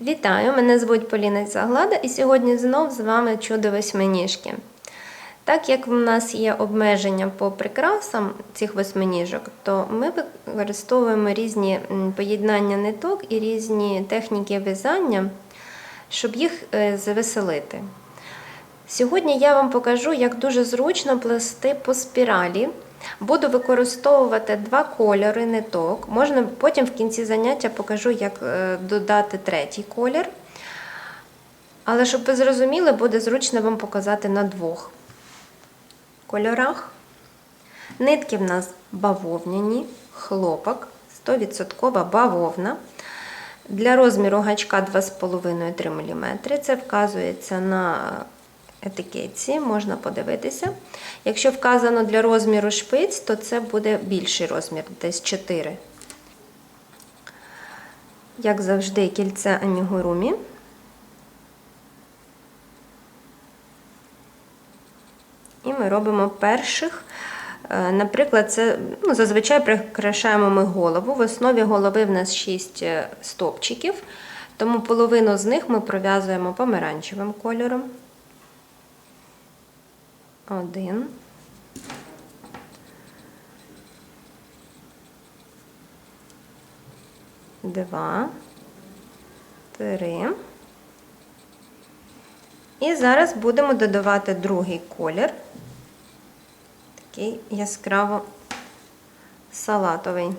Вітаю! Мене звуть Поліна Заглада і сьогодні знов з вами чудо восьминіжки. Так як в нас є обмеження по прикрасам цих восьминіжок, то ми використовуємо різні поєднання ниток і різні техніки в'язання, щоб їх е, завеселити. Сьогодні я вам покажу, як дуже зручно плести по спіралі. Буду використовувати два кольори ниток. Можна потім в кінці заняття покажу, як е, додати третій колір. Але щоб ви зрозуміли, буде зручно вам показати на двох кольорах. Нитки в нас бавовняні, хлопок, 100% бавовна. Для розміру гачка 2,5-3 мм. Це вказується на етикетці, можна подивитися. Якщо вказано для розміру шпиць, то це буде більший розмір, десь 4. Як завжди, кільце амігурумі. І ми робимо перших. Е, Наприклад, це ну, зазвичай прикрашаємо ми голову. В основі голови в нас 6 стопчиків, тому половину з них ми пров'язуємо помаранчевим кольором. Один. Два. Три. І зараз будемо додавати другий колір. Такий яскраво салатовий.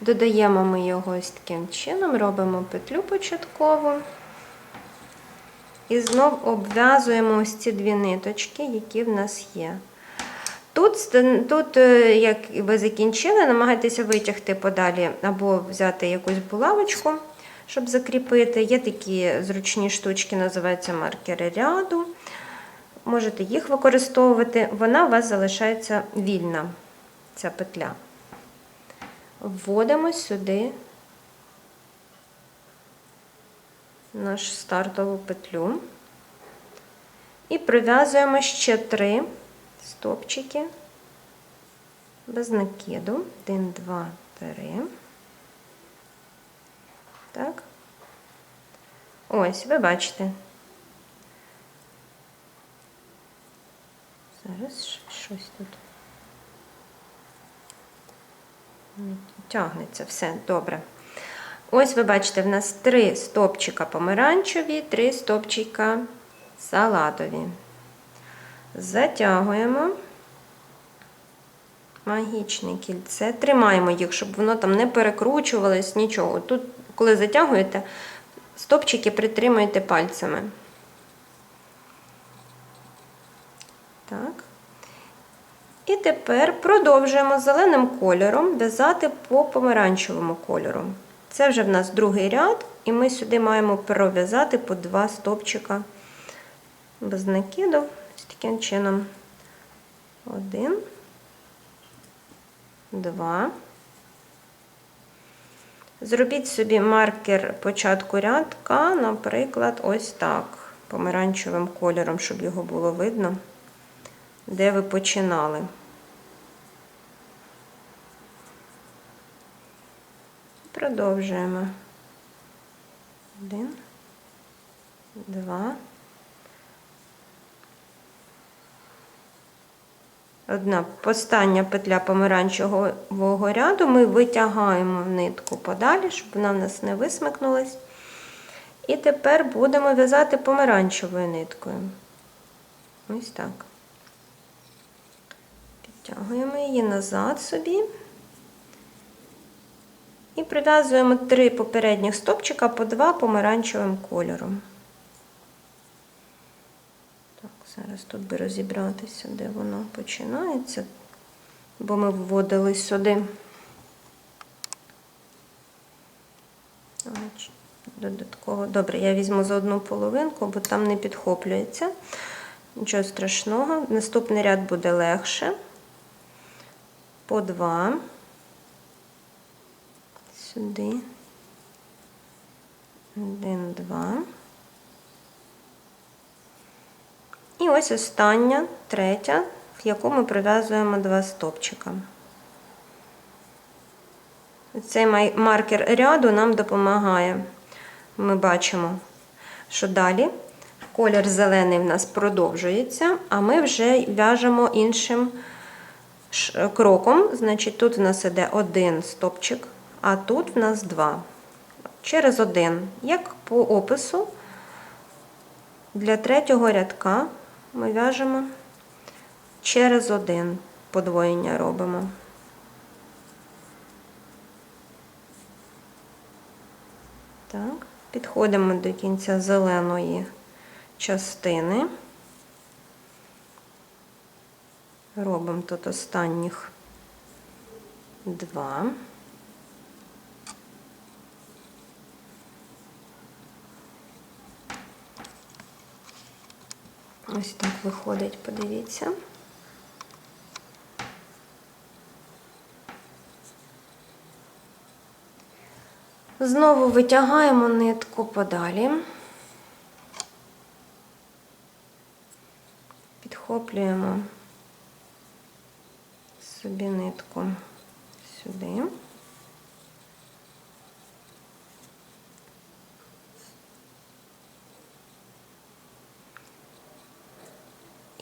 Додаємо ми його ось таким чином, робимо петлю початкову. І знов обв'язуємо ось ці дві ниточки, які в нас є. Тут, тут, е, як ви закінчили, намагайтеся витягти подалі або взяти якусь булавочку, щоб закріпити. Є такі зручні штучки, називаються маркери ряду. Можете їх використовувати, вона у вас залишається вільна, ця петля. Вводимо сюди нашу стартову петлю і прив'язуємо ще три стопчики без накиду. Один, два, три. Так. Ось, ви бачите. Зараз щось тут. Тягнеться все добре. Ось ви бачите, в нас три стопчика помаранчеві, три стопчика салатові. Затягуємо магічне кільце, тримаємо їх, щоб воно там не перекручувалось, нічого. Тут, коли затягуєте, стопчики притримуєте пальцями. Так. І тепер продовжуємо зеленим кольором в'язати по помаранчевому кольору. Це вже в нас другий ряд, і ми сюди маємо пров'язати по два стопчика без накиду. Ось таким чином. Один, два. Зробіть собі маркер початку рядка, наприклад, ось так, помаранчевим кольором, щоб його було видно, де ви починали. Продовжуємо. Один, два. Одна остання петля помаранчевого ряду ми витягаємо нитку подалі, щоб вона в нас не висмикнулась. І тепер будемо в'язати помаранчевою ниткою. Ось так. Підтягуємо її назад собі. І прив'язуємо три попередніх стопчика по два помаранчевим кольором. Так, зараз тут би розібратися, де воно починається, бо ми вводили сюди. Додатково. Добре, я візьму за одну половинку, бо там не підхоплюється. Нічого страшного. Наступний ряд буде легше. По два сюди. Один, два. І ось остання, третя, в яку ми прив'язуємо два стопчика. Цей маркер ряду нам допомагає ми бачимо, що далі колір зелений в нас продовжується, а ми вже в'яжемо іншим кроком. Значить, тут в нас іде один стопчик, а тут в нас два. Через один. Як по опису, для третього рядка ми в'яжемо через один подвоєння робимо. Так, підходимо до кінця зеленої частини. Робимо тут останніх два. Ось так виходить, подивіться. Знову витягаємо нитку подалі. Підхоплюємо собі нитку сюди.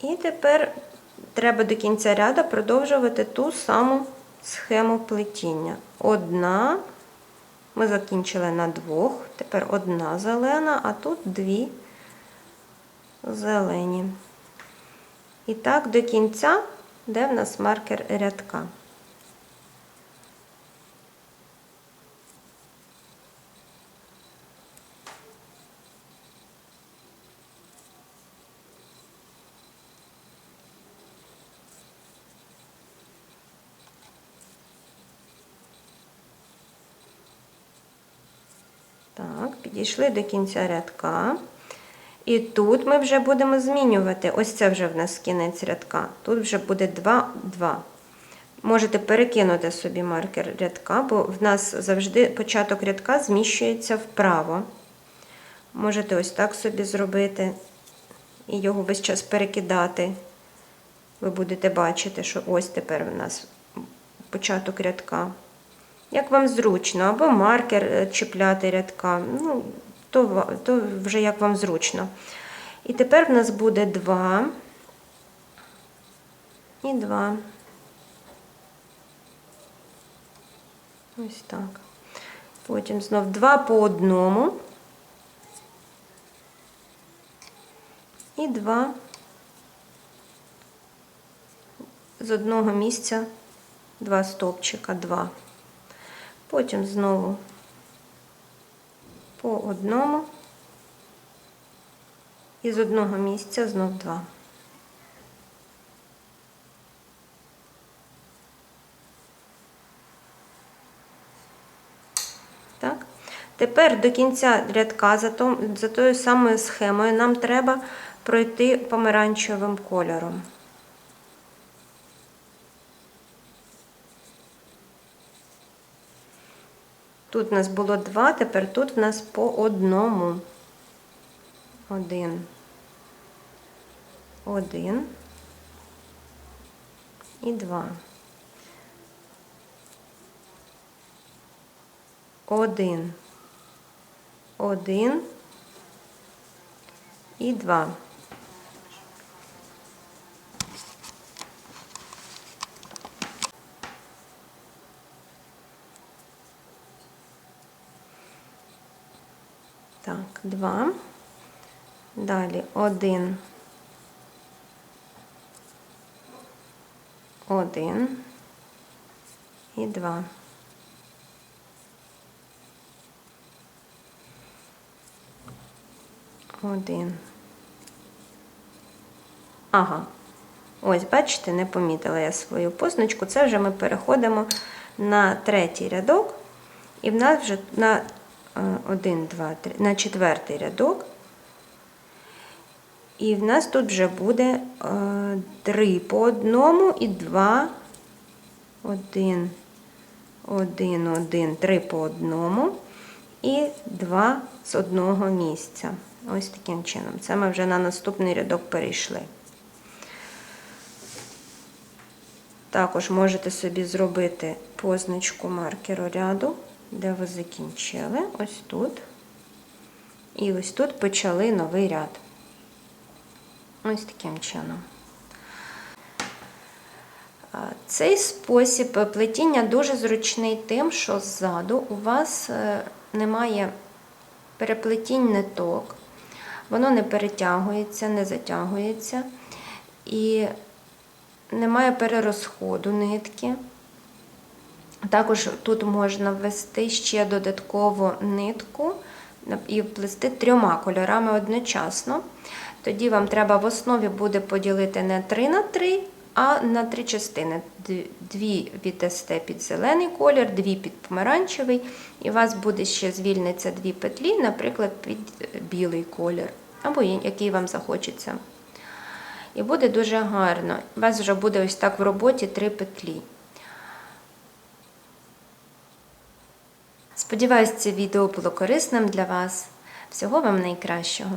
І тепер треба до кінця ряду продовжувати ту саму схему плетіння. Одна, ми закінчили на двох, тепер одна зелена, а тут дві зелені. І так до кінця, де в нас маркер рядка. Так, підійшли до кінця рядка. І тут ми вже будемо змінювати. Ось це вже в нас кінець рядка. Тут вже буде 2, 2. Можете перекинути собі маркер рядка, бо в нас завжди початок рядка зміщується вправо. Можете ось так собі зробити і його весь час перекидати. Ви будете бачити, що ось тепер у нас початок рядка. Як вам зручно, або маркер е, чіпляти рядка. Ну, то, то вже як вам зручно. І тепер в нас буде 2 і 2. Ось так. Потім знов 2 по одному. І 2 з одного місця, два стовпчика, 2. Потім знову по одному і з одного місця знов два. Тепер до кінця рядка за тою самою схемою нам треба пройти помаранчевим кольором. Тут у нас було два, тепер тут в нас по одному. Один. Один. І два. Один. Один. І два. Так, два. Далі один. Один. І два. Один. Ага. Ось, бачите, не помітила я свою позначку. Це вже ми переходимо на третій рядок. І в нас вже на 1, 2, 3, на четвертий рядок. І в нас тут вже буде 3 по одному і 2, 1, 1, 1, 3 по одному і 2 з одного місця. Ось таким чином. Це ми вже на наступний рядок перейшли. Також можете собі зробити позначку маркеру ряду, де ви закінчили. Ось тут. І ось тут почали новий ряд. Ось таким чином. Цей спосіб плетіння дуже зручний тим, що ззаду у вас е, немає переплетінь ниток, воно не перетягується, не затягується і немає перерозходу нитки. Також тут можна ввести ще додаткову нитку і вплести трьома кольорами одночасно. Тоді вам треба в основі буде поділити не 3 на 3, а на три частини. Дві віддасте під зелений колір, дві під помаранчевий, і у вас буде ще звільниться дві петлі, наприклад, під е, білий колір, або який вам захочеться. І буде дуже гарно. У вас вже буде ось так в роботі три петлі. Сподіваюсь, це відео було корисним для вас. Всього вам найкращого!